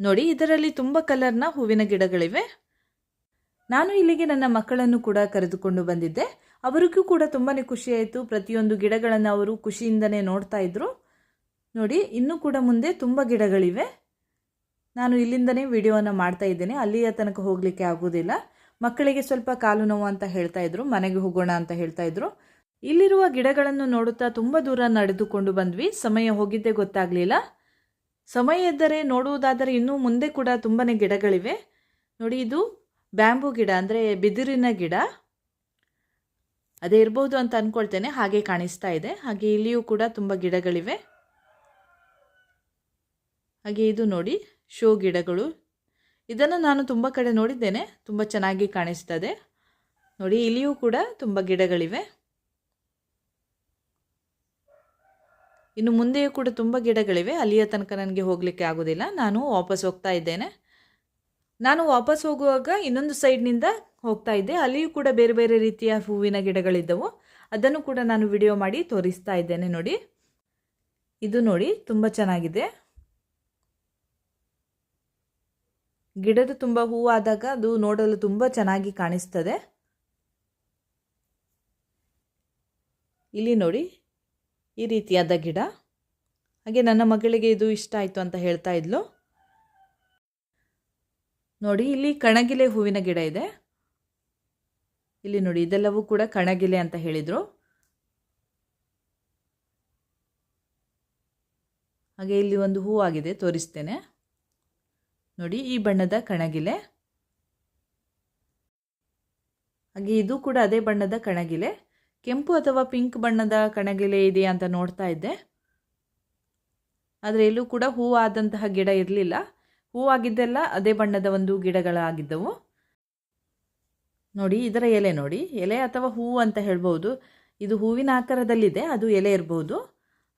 ನೋಡಿ, ಇದರಲ್ಲಿ ತುಂಬ ಕಲರ್ನ ಹೂವಿನ ಗಿಡಗಳಿವೆ. ನಾನು ಇಲ್ಲಿಗೆ ನನ್ನ ಮಕ್ಕಳನ್ನು ಕೂಡ ಕರೆದುಕೊಂಡು ಬಂದಿದ್ದೆ. ಅವರಿಗೂ ಕೂಡ ತುಂಬಾ ಖುಷಿಯಾಯಿತು. ಪ್ರತಿಯೊಂದು ಗಿಡಗಳನ್ನು ಅವರು ಖುಷಿಯಿಂದನೇ ನೋಡ್ತಾ ಇದ್ರು. ನೋಡಿ, ಇನ್ನೂ ಕೂಡ ಮುಂದೆ ತುಂಬ ಗಿಡಗಳಿವೆ. ನಾನು ಇಲ್ಲಿಂದನೇ ವಿಡಿಯೋವನ್ನು ಮಾಡ್ತಾ ಇದ್ದೇನೆ. ಅಲ್ಲಿಯ ತನಕ ಹೋಗಲಿಕ್ಕೆ ಆಗೋದಿಲ್ಲ ಮಕ್ಕಳಿಗೆ ಸ್ವಲ್ಪ ಕಾಲು ನೋವು ಅಂತ ಹೇಳ್ತಾ ಇದ್ರು. ಮನೆಗೆ ಹೋಗೋಣ ಅಂತ ಹೇಳ್ತಾ ಇದ್ರು. ಇಲ್ಲಿರುವ ಗಿಡಗಳನ್ನು ನೋಡುತ್ತಾ ತುಂಬ ದೂರ ನಡೆದುಕೊಂಡು ಬಂದ್ವಿ. ಸಮಯ ಹೋಗಿದ್ದೇ ಗೊತ್ತಾಗಲಿಲ್ಲ. ಸಮಯ ಇದ್ದರೆ ನೋಡುವುದಾದರೆ ಇನ್ನೂ ಮುಂದೆ ಕೂಡ ತುಂಬಾ ಗಿಡಗಳಿವೆ. ನೋಡಿ, ಇದು ಬ್ಯಾಂಬೂ ಗಿಡ ಅಂದರೆ ಬಿದಿರಿನ ಗಿಡ. ಅದೇ ಇರ್ಬೋದು ಅಂತ ಅಂದ್ಕೊಳ್ತೇನೆ ಹಾಗೆ ಕಾಣಿಸ್ತಾ ಇದೆ. ಹಾಗೆ ಇಲ್ಲಿಯೂ ಕೂಡ ತುಂಬ ಗಿಡಗಳಿವೆ. ಹಾಗೆ ಇದು ನೋಡಿ, ಶೋ ಗಿಡಗಳು. ಇದನ್ನು ನಾನು ತುಂಬ ಕಡೆ ನೋಡಿದ್ದೇನೆ, ತುಂಬ ಚೆನ್ನಾಗಿ ಕಾಣಿಸ್ತದೆ. ನೋಡಿ, ಇಲ್ಲಿಯೂ ಕೂಡ ತುಂಬ ಗಿಡಗಳಿವೆ. ಇನ್ನು ಮುಂದೆಯೂ ಕೂಡ ತುಂಬ ಗಿಡಗಳಿವೆ. ಅಲ್ಲಿಯ ತನಕ ನನಗೆ ಹೋಗಲಿಕ್ಕೆ ಆಗೋದಿಲ್ಲ. ನಾನು ವಾಪಸ್ ಹೋಗ್ತಾ ಇದ್ದೇನೆ. ನಾನು ವಾಪಸ್ ಹೋಗುವಾಗ ಇನ್ನೊಂದು ಸೈಡ್ನಿಂದ ಹೋಗ್ತಾ ಇದ್ದೆ. ಅಲ್ಲಿಯೂ ಕೂಡ ಬೇರೆ ಬೇರೆ ರೀತಿಯ ಹೂವಿನ ಗಿಡಗಳಿದ್ದವು. ಅದನ್ನು ಕೂಡ ನಾನು ವಿಡಿಯೋ ಮಾಡಿ ತೋರಿಸ್ತಾ ಇದ್ದೇನೆ ನೋಡಿ. ಇದು ನೋಡಿ, ತುಂಬ ಚೆನ್ನಾಗಿದೆ. ಗಿಡದ ತುಂಬ ಹೂವಾದಾಗ ಅದು ನೋಡಲು ತುಂಬ ಚೆನ್ನಾಗಿ ಕಾಣಿಸ್ತದೆ. ಇಲ್ಲಿ ನೋಡಿ, ಈ ರೀತಿಯಾದ ಗಿಡ. ಹಾಗೆ ನನ್ನ ಮಗಳಿಗೆ ಇದು ಇಷ್ಟ ಆಯಿತು ಅಂತ ಹೇಳ್ತಾ ಇದ್ಲು. ನೋಡಿ, ಇಲ್ಲಿ ಕಣಗಿಲೆ ಹೂವಿನ ಗಿಡ ಇದೆ. ಇಲ್ಲಿ ನೋಡಿ, ಇದೆಲ್ಲವೂ ಕೂಡ ಕಣಗಿಲೆ ಅಂತ ಹೇಳಿದರು. ಹಾಗೆ ಇಲ್ಲಿ ಒಂದು ಹೂವಾಗಿದೆ ತೋರಿಸ್ತೇನೆ. ನೋಡಿ, ಈ ಬಣ್ಣದ ಕಣಗಿಲೆ. ಹಾಗೆ ಇದು ಕೂಡ ಅದೇ ಬಣ್ಣದ ಕಣಗಿಲೆ. ಕೆಂಪು ಅಥವಾ ಪಿಂಕ್ ಬಣ್ಣದ ಕಣಗಿಲೆ ಇದೆ ಅಂತ ನೋಡ್ತಾ ಇದ್ದೆ. ಆದರೆ ಇಲ್ಲೂ ಕೂಡ ಹೂವಾದಂತಹ ಗಿಡ ಇರಲಿಲ್ಲ. ಹೂವಾಗಿದ್ದೆಲ್ಲ ಅದೇ ಬಣ್ಣದ ಒಂದು ಗಿಡಗಳಾಗಿದ್ದವು. ನೋಡಿ, ಇದರ ಎಲೆ ನೋಡಿ. ಎಲೆ ಅಥವಾ ಹೂವು ಅಂತ ಹೇಳ್ಬೋದು. ಇದು ಹೂವಿನ ಆಕಾರದಲ್ಲಿದೆ, ಅದು ಎಲೆ ಇರಬಹುದು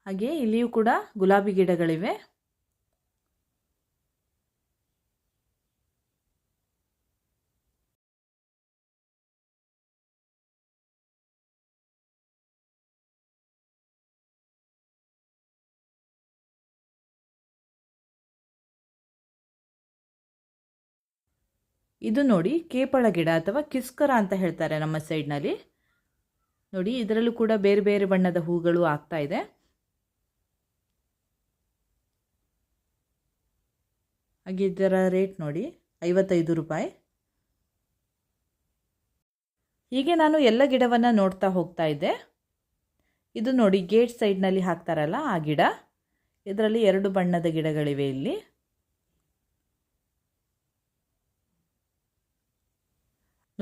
ಹಾಗೆ ಇಲ್ಲಿಯೂ ಕೂಡ ಗುಲಾಬಿ ಗಿಡಗಳಿವೆ. ಇದು ನೋಡಿ ಕೇಪಳ ಗಿಡ ಅಥವಾ ಕಿಸ್ಕರ ಅಂತ ಹೇಳ್ತಾರೆ ನಮ್ಮ ಸೈಡ್ನಲ್ಲಿ ನೋಡಿ, ಇದರಲ್ಲೂ ಕೂಡ ಬೇರೆ ಬೇರೆ ಬಣ್ಣದ ಹೂಗಳು ಆಗ್ತಾ ಇದೆ. ಹಾಗೆ ಇದರ ರೇಟ್ ನೋಡಿ, ಐವತ್ತೈದು ರೂಪಾಯಿ. ಹೀಗೆ ನಾನು ಎಲ್ಲ ಗಿಡವನ್ನು ನೋಡ್ತಾ ಹೋಗ್ತಾ ಇದ್ದೆ. ಇದು ನೋಡಿ ಗೇಟ್ ಸೈಡ್ನಲ್ಲಿ ಹಾಕ್ತಾರಲ್ಲ ಆ ಗಿಡ. ಇದರಲ್ಲಿ ಎರಡು ಬಣ್ಣದ ಗಿಡಗಳಿವೆ ಇಲ್ಲಿ.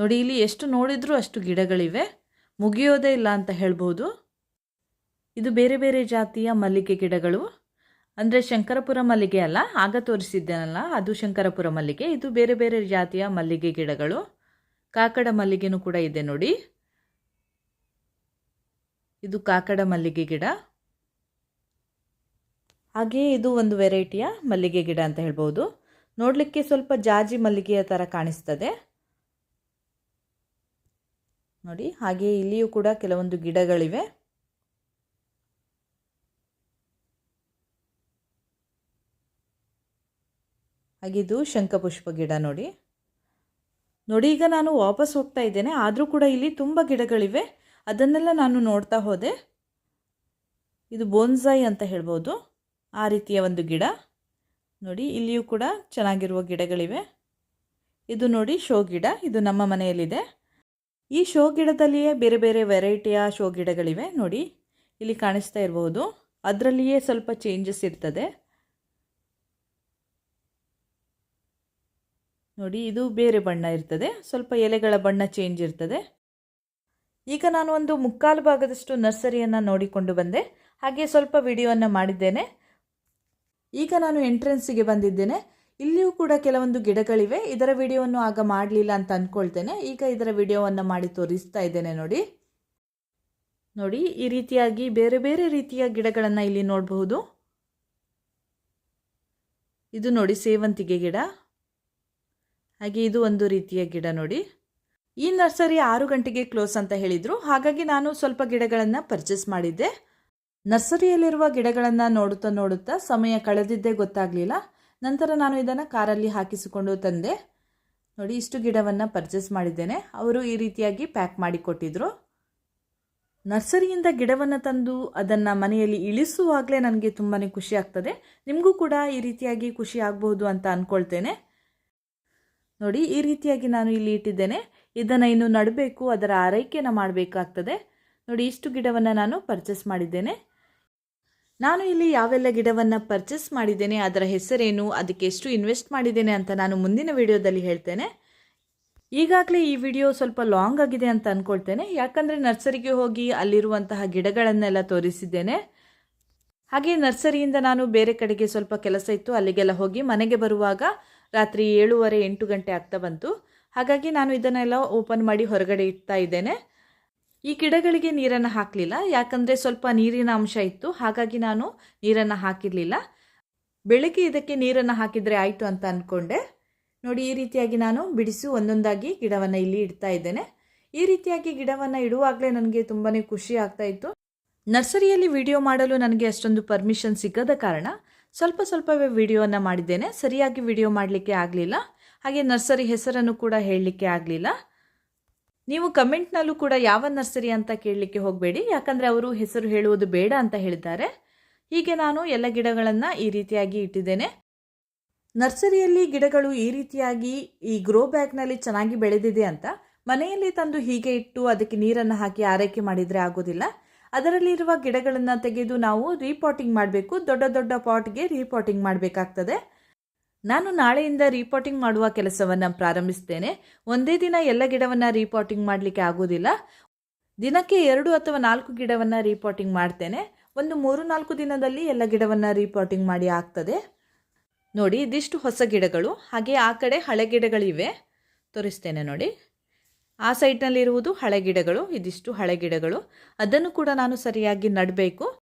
ನೋಡಿ, ಇಲ್ಲಿ ಎಷ್ಟು ನೋಡಿದರೂ ಅಷ್ಟು ಗಿಡಗಳಿವೆ. ಮುಗಿಯೋದೇ ಇಲ್ಲ ಅಂತ ಹೇಳ್ಬೋದು. ಇದು ಬೇರೆ ಬೇರೆ ಜಾತಿಯ ಮಲ್ಲಿಗೆ ಗಿಡಗಳು. ಅಂದರೆ ಶಂಕರಪುರ ಮಲ್ಲಿಗೆ ಅಲ್ಲ, ಆಗ ತೋರಿಸಿದ್ದೇನಲ್ಲ, ಅದು ಶಂಕರಪುರ ಮಲ್ಲಿಗೆ. ಇದು ಬೇರೆ ಬೇರೆ ಜಾತಿಯ ಮಲ್ಲಿಗೆ ಗಿಡಗಳು. ಕಾಕಡ ಮಲ್ಲಿಗೆನೂ ಕೂಡ ಇದೆ ನೋಡಿ. ಇದು ಕಾಕಡ ಮಲ್ಲಿಗೆ ಗಿಡ. ಹಾಗೆಯೇ ಇದು ಒಂದು ವೆರೈಟಿಯ ಮಲ್ಲಿಗೆ ಗಿಡ ಅಂತ ಹೇಳ್ಬೋದು. ನೋಡಲಿಕ್ಕೆ ಸ್ವಲ್ಪ ಜಾಜಿ ಮಲ್ಲಿಗೆಯ ಥರ ಕಾಣಿಸ್ತದೆ. ನೋಡಿ, ಹಾಗೆ ಇಲ್ಲಿಯೂ ಕೂಡ ಕೆಲವೊಂದು ಗಿಡಗಳಿವೆ. ಹಾಗಿದು ಶಂಖಪುಷ್ಪ ಗಿಡ ನೋಡಿ. ನೋಡಿ, ಈಗ ನಾನು ವಾಪಸ್ ಹೋಗ್ತಾ ಇದ್ದೇನೆ. ಆದರೂ ಕೂಡ ಇಲ್ಲಿ ತುಂಬ ಗಿಡಗಳಿವೆ. ಅದನ್ನೆಲ್ಲ ನಾನು ನೋಡ್ತಾ ಹೋದೆ. ಇದು ಬೋನ್ಸಾಯಿ ಅಂತ ಹೇಳ್ಬೋದು. ಆ ರೀತಿಯ ಒಂದು ಗಿಡ. ನೋಡಿ, ಇಲ್ಲಿಯೂ ಕೂಡ ಚೆನ್ನಾಗಿರುವ ಗಿಡಗಳಿವೆ. ಇದು ನೋಡಿ ಶೋ ಗಿಡ. ಇದು ನಮ್ಮ ಮನೆಯಲ್ಲಿದೆ. ಈ ಶೋ ಗಿಡದಲ್ಲಿಯೇ ಬೇರೆ ಬೇರೆ ವೆರೈಟಿಯ ಶೋ ಗಿಡಗಳಿವೆ. ನೋಡಿ, ಇಲ್ಲಿ ಕಾಣಿಸ್ತಾ ಇರಬಹುದು ಅದರಲ್ಲಿಯೇ ಸ್ವಲ್ಪ ಚೇಂಜಸ್ ಇರ್ತದೆ. ನೋಡಿ, ಇದು ಬೇರೆ ಬಣ್ಣ ಇರ್ತದೆ. ಸ್ವಲ್ಪ ಎಲೆಗಳ ಬಣ್ಣ ಚೇಂಜ್ ಇರ್ತದೆ. ಈಗ ನಾನು ಒಂದು ಮುಕ್ಕಾಲು ಭಾಗದಷ್ಟು ನರ್ಸರಿಯನ್ನು ನೋಡಿಕೊಂಡು ಬಂದೆ. ಹಾಗೆ ಸ್ವಲ್ಪ ವಿಡಿಯೋವನ್ನು ಮಾಡಿದ್ದೇನೆ. ಈಗ ನಾನು ಎಂಟ್ರೆನ್ಸಿಗೆ ಬಂದಿದ್ದೇನೆ. ಇಲ್ಲಿಯೂ ಕೂಡ ಕೆಲವೊಂದು ಗಿಡಗಳಿವೆ. ಇದರ ವಿಡಿಯೋವನ್ನು ಆಗ ಮಾಡಲಿಲ್ಲ ಅಂತ ಅಂದ್ಕೊಳ್ತೇನೆ ಈಗ ಇದರ ವಿಡಿಯೋವನ್ನು ಮಾಡಿ ತೋರಿಸ್ತಾ ಇದ್ದೇನೆ ನೋಡಿ. ನೋಡಿ, ಈ ರೀತಿಯಾಗಿ ಬೇರೆ ಬೇರೆ ರೀತಿಯ ಗಿಡಗಳನ್ನು ಇಲ್ಲಿ ನೋಡಬಹುದು. ಇದು ನೋಡಿ ಸೇವಂತಿಗೆ ಗಿಡ. ಹಾಗೆ ಇದು ಒಂದು ರೀತಿಯ ಗಿಡ ನೋಡಿ. ಈ ನರ್ಸರಿ ಆರು ಗಂಟೆಗೆ ಕ್ಲೋಸ್ ಅಂತ ಹೇಳಿದರು. ಹಾಗಾಗಿ ನಾನು ಸ್ವಲ್ಪ ಗಿಡಗಳನ್ನು ಪರ್ಚೇಸ್ ಮಾಡಿದ್ದೆ. ನರ್ಸರಿಯಲ್ಲಿರುವ ಗಿಡಗಳನ್ನು ನೋಡುತ್ತಾ ನೋಡುತ್ತಾ ಸಮಯ ಕಳೆದಿದ್ದೇ ಗೊತ್ತಾಗಲಿಲ್ಲ. ನಂತರ ನಾನು ಇದನ್ನು ಕಾರಲ್ಲಿ ಹಾಕಿಸಿಕೊಂಡು ತಂದೆ. ನೋಡಿ, ಇಷ್ಟು ಗಿಡವನ್ನು ಪರ್ಚೇಸ್ ಮಾಡಿದ್ದೇನೆ. ಅವರು ಈ ರೀತಿಯಾಗಿ ಪ್ಯಾಕ್ ಮಾಡಿಕೊಟ್ಟಿದ್ರು ನರ್ಸರಿಯಿಂದ ಗಿಡವನ್ನು ತಂದು ಅದನ್ನು ಮನೆಯಲ್ಲಿ ಇಳಿಸುವಾಗಲೇ ನನಗೆ ತುಂಬಾ ಖುಷಿ ಆಗ್ತದೆ. ನಿಮಗೂ ಕೂಡ ಈ ರೀತಿಯಾಗಿ ಖುಷಿ ಆಗಬಹುದು ಅಂತ ಅಂದ್ಕೊಳ್ತೇನೆ ನೋಡಿ, ಈ ರೀತಿಯಾಗಿ ನಾನು ಇಲ್ಲಿ ಇಟ್ಟಿದ್ದೇನೆ. ಇದನ್ನು ಇನ್ನು ನಡಬೇಕು, ಅದರ ಆರೈಕೆನ ಮಾಡಬೇಕಾಗ್ತದೆ. ನೋಡಿ, ಇಷ್ಟು ಗಿಡವನ್ನು ನಾನು ಪರ್ಚೇಸ್ ಮಾಡಿದ್ದೇನೆ. ನಾನು ಇಲ್ಲಿ ಯಾವೆಲ್ಲ ಗಿಡವನ್ನು ಪರ್ಚೇಸ್ ಮಾಡಿದ್ದೇನೆ, ಅದರ ಹೆಸರೇನು, ಅದಕ್ಕೆ ಎಷ್ಟು ಇನ್ವೆಸ್ಟ್ ಮಾಡಿದ್ದೇನೆ ಅಂತ ನಾನು ಮುಂದಿನ ವಿಡಿಯೋದಲ್ಲಿ ಹೇಳ್ತೇನೆ. ಈಗಾಗಲೇ ಈ ವಿಡಿಯೋ ಸ್ವಲ್ಪ ಲಾಂಗ್ ಆಗಿದೆ ಅಂತ ಅಂದ್ಕೊಳ್ತೇನೆ ಯಾಕಂದರೆ ನರ್ಸರಿಗೆ ಹೋಗಿ ಅಲ್ಲಿರುವಂತಹ ಗಿಡಗಳನ್ನೆಲ್ಲ ತೋರಿಸಿದ್ದೇನೆ. ಹಾಗೆ ನರ್ಸರಿಯಿಂದ ನಾನು ಬೇರೆ ಕಡೆಗೆ ಸ್ವಲ್ಪ ಕೆಲಸ ಇತ್ತು. ಅಲ್ಲಿಗೆಲ್ಲ ಹೋಗಿ ಮನೆಗೆ ಬರುವಾಗ ರಾತ್ರಿ ಏಳುವರೆ ಎಂಟು ಗಂಟೆ ಆಗ್ತಾ ಬಂತು. ಹಾಗಾಗಿ ನಾನು ಇದನ್ನೆಲ್ಲ ಓಪನ್ ಮಾಡಿ ಹೊರಗಡೆ ಇಡ್ತಾ ಇದ್ದೇನೆ. ಈ ಗಿಡಗಳಿಗೆ ನೀರನ್ನು ಹಾಕಲಿಲ್ಲ. ಯಾಕಂದರೆ ಸ್ವಲ್ಪ ನೀರಿನ ಅಂಶ ಇತ್ತು. ಹಾಗಾಗಿ ನಾನು ನೀರನ್ನು ಹಾಕಿರಲಿಲ್ಲ. ಬೆಳಗ್ಗೆ ಇದಕ್ಕೆ ನೀರನ್ನು ಹಾಕಿದರೆ ಆಯಿತು ಅಂತ ಅಂದ್ಕೊಂಡೆ ನೋಡಿ, ಈ ರೀತಿಯಾಗಿ ನಾನು ಬಿಡಿಸಿ ಒಂದೊಂದಾಗಿ ಗಿಡವನ್ನು ಇಲ್ಲಿ ಇಡ್ತಾ ಇದ್ದೇನೆ. ಈ ರೀತಿಯಾಗಿ ಗಿಡವನ್ನು ಇಡುವಾಗಲೇ ನನಗೆ ತುಂಬಾ ಖುಷಿ ಆಗ್ತಾ ಇತ್ತು. ನರ್ಸರಿಯಲ್ಲಿ ವಿಡಿಯೋ ಮಾಡಲು ನನಗೆ ಅಷ್ಟೊಂದು ಪರ್ಮಿಷನ್ ಸಿಗದ ಕಾರಣ ಸ್ವಲ್ಪ ಸ್ವಲ್ಪವೇ ವಿಡಿಯೋವನ್ನು ಮಾಡಿದ್ದೇನೆ. ಸರಿಯಾಗಿ ವಿಡಿಯೋ ಮಾಡಲಿಕ್ಕೆ ಆಗಲಿಲ್ಲ. ಹಾಗೆ ನರ್ಸರಿ ಹೆಸರನ್ನು ಕೂಡ ಹೇಳಲಿಕ್ಕೆ ಆಗಲಿಲ್ಲ. ನೀವು ಕಮೆಂಟ್ನಲ್ಲೂ ಕೂಡ ಯಾವ ನರ್ಸರಿ ಅಂತ ಕೇಳಲಿಕ್ಕೆ ಹೋಗಬೇಡಿ, ಯಾಕಂದರೆ ಅವರು ಹೆಸರು ಹೇಳುವುದು ಬೇಡ ಅಂತ ಹೇಳಿದ್ದಾರೆ. ಹೀಗೆ ನಾನು ಎಲ್ಲ ಗಿಡಗಳನ್ನು ಈ ರೀತಿಯಾಗಿ ಇಟ್ಟಿದ್ದೇನೆ. ನರ್ಸರಿಯಲ್ಲಿ ಗಿಡಗಳು ಈ ರೀತಿಯಾಗಿ ಈ ಗ್ರೋ ಬ್ಯಾಗ್ನಲ್ಲಿ ಚೆನ್ನಾಗಿ ಬೆಳೆದಿದೆ ಅಂತ, ಮನೆಯಲ್ಲಿ ತಂದು ಹೀಗೆ ಇಟ್ಟು ಅದಕ್ಕೆ ನೀರನ್ನು ಹಾಕಿ ಆರೈಕೆ ಮಾಡಿದರೆ ಆಗೋದಿಲ್ಲ. ಅದರಲ್ಲಿರುವ ಗಿಡಗಳನ್ನು ತೆಗೆದು ನಾವು ರೀಪಾಟಿಂಗ್ ಮಾಡಬೇಕು. ದೊಡ್ಡ ದೊಡ್ಡ ಪಾಟ್ಗೆ ರೀಪಾಟಿಂಗ್ ಮಾಡಬೇಕಾಗ್ತದೆ. ನಾನು ನಾಳೆಯಿಂದ ರೀಪಾಟಿಂಗ್ ಮಾಡುವ ಕೆಲಸವನ್ನು ಪ್ರಾರಂಭಿಸ್ತೇನೆ. ಒಂದೇ ದಿನ ಎಲ್ಲ ಗಿಡವನ್ನು ರೀಪೋರ್ಟಿಂಗ್ ಮಾಡಲಿಕ್ಕೆ ಆಗೋದಿಲ್ಲ. ದಿನಕ್ಕೆ ಎರಡು ಅಥವಾ ನಾಲ್ಕು ಗಿಡವನ್ನು ರೀಪೋರ್ಟಿಂಗ್ ಮಾಡ್ತೇನೆ. ಒಂದು ಮೂರು ನಾಲ್ಕು ದಿನದಲ್ಲಿ ಎಲ್ಲ ಗಿಡವನ್ನು ರೀಪಾಟಿಂಗ್ ಮಾಡಿ ಆಗ್ತದೆ. ನೋಡಿ, ಇದಿಷ್ಟು ಹೊಸ ಗಿಡಗಳು. ಹಾಗೆ ಆ ಕಡೆ ಹಳೆ ಗಿಡಗಳಿವೆ. ತೋರಿಸ್ತೇನೆ ನೋಡಿ. ಆ ಸೈಡ್ನಲ್ಲಿರುವುದು ಹಳೆ ಗಿಡಗಳು, ಇದಿಷ್ಟು ಹಳೆ ಗಿಡಗಳು. ಅದನ್ನು ಕೂಡ ನಾನು ಸರಿಯಾಗಿ ನಡಬೇಕು.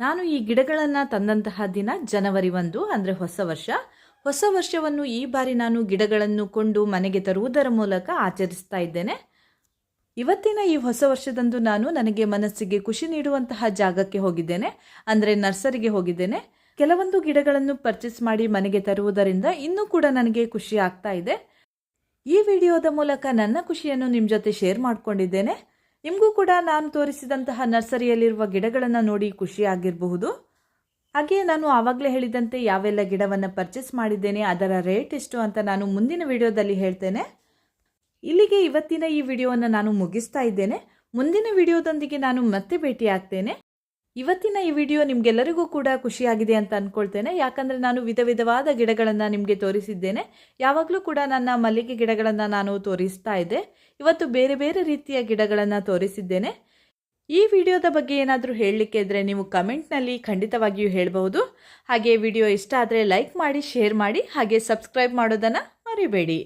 ನಾನು ಈ ಗಿಡಗಳನ್ನು ತಂದಂತಹ ದಿನ ಜನವರಿ ಒಂದು, ಅಂದರೆ ಹೊಸ ವರ್ಷ. ಹೊಸ ವರ್ಷವನ್ನು ಈ ಬಾರಿ ನಾನು ಗಿಡಗಳನ್ನು ಕೊಂಡು ಮನೆಗೆ ತರುವುದರ ಮೂಲಕ ಆಚರಿಸ್ತಾ ಇದ್ದೇನೆ. ಇವತ್ತಿನ ಈ ಹೊಸ ವರ್ಷದಂದು ನಾನು ನನಗೆ ಮನಸ್ಸಿಗೆ ಖುಷಿ ನೀಡುವಂತಹ ಜಾಗಕ್ಕೆ ಹೋಗಿದ್ದೇನೆ. ಅಂದರೆ ನರ್ಸರಿಗೆ ಹೋಗಿದ್ದೇನೆ. ಕೆಲವೊಂದು ಗಿಡಗಳನ್ನು ಪರ್ಚೇಸ್ ಮಾಡಿ ಮನೆಗೆ ತರುವುದರಿಂದ ಇನ್ನೂ ಕೂಡ ನನಗೆ ಖುಷಿ ಆಗ್ತಾ ಇದೆ. ಈ ವಿಡಿಯೋದ ಮೂಲಕ ನನ್ನ ಖುಷಿಯನ್ನು ನಿಮ್ಮ ಜೊತೆ ಶೇರ್ ಮಾಡಿಕೊಂಡಿದ್ದೇನೆ. ನಿಮಗೂ ಕೂಡ ನಾನು ತೋರಿಸಿದಂತಹ ನರ್ಸರಿಯಲ್ಲಿರುವ ಗಿಡಗಳನ್ನು ನೋಡಿ ಖುಷಿ ಆಗಿರಬಹುದು ಹಾಗೆ ನಾನು ಆವಾಗಲೇ ಹೇಳಿದಂತೆ ಯಾವೆಲ್ಲ ಗಿಡವನ್ನು ಪರ್ಚೇಸ್ ಮಾಡಿದ್ದೇನೆ, ಅದರ ರೇಟ್ ಎಷ್ಟು ಅಂತ ನಾನು ಮುಂದಿನ ವಿಡಿಯೋದಲ್ಲಿ ಹೇಳ್ತೇನೆ. ಇಲ್ಲಿಗೆ ಇವತ್ತಿನ ಈ ವಿಡಿಯೋವನ್ನು ನಾನು ಮುಗಿಸ್ತಾ ಇದ್ದೇನೆ. ಮುಂದಿನ ವಿಡಿಯೋದೊಂದಿಗೆ ನಾನು ಮತ್ತೆ ಭೇಟಿ ಆಗ್ತೇನೆ ಇವತ್ತಿನ ಈ ವಿಡಿಯೋ ನಿಮಗೆಲ್ಲರಿಗೂ ಕೂಡ ಖುಷಿಯಾಗಿದೆ ಅಂತ ಅಂದ್ಕೊಳ್ತೇನೆ ಯಾಕಂದರೆ ನಾನು ವಿಧ ವಿಧವಾದ ಗಿಡಗಳನ್ನು ನಿಮಗೆ ತೋರಿಸಿದ್ದೇನೆ. ಯಾವಾಗಲೂ ಕೂಡ ನನ್ನ ಮಲ್ಲಿಗೆ ಗಿಡಗಳನ್ನು ನಾನು ತೋರಿಸ್ತಾ ಇದ್ದೆ. ಇವತ್ತು ಬೇರೆ ಬೇರೆ ರೀತಿಯ ಗಿಡಗಳನ್ನು ತೋರಿಸಿದ್ದೇನೆ. ಈ ವಿಡಿಯೋದ ಬಗ್ಗೆ ಏನಾದರೂ ಹೇಳಲಿಕ್ಕೆ ಇದ್ದರೆ ನೀವು ಕಮೆಂಟ್ನಲ್ಲಿ ಖಂಡಿತವಾಗಿಯೂ ಹೇಳಬಹುದು. ಹಾಗೆ ವಿಡಿಯೋ ಇಷ್ಟ ಆದರೆ ಲೈಕ್ ಮಾಡಿ, ಶೇರ್ ಮಾಡಿ, ಹಾಗೆ ಸಬ್ಸ್ಕ್ರೈಬ್ ಮಾಡೋದನ್ನು ಮರಿಬೇಡಿ.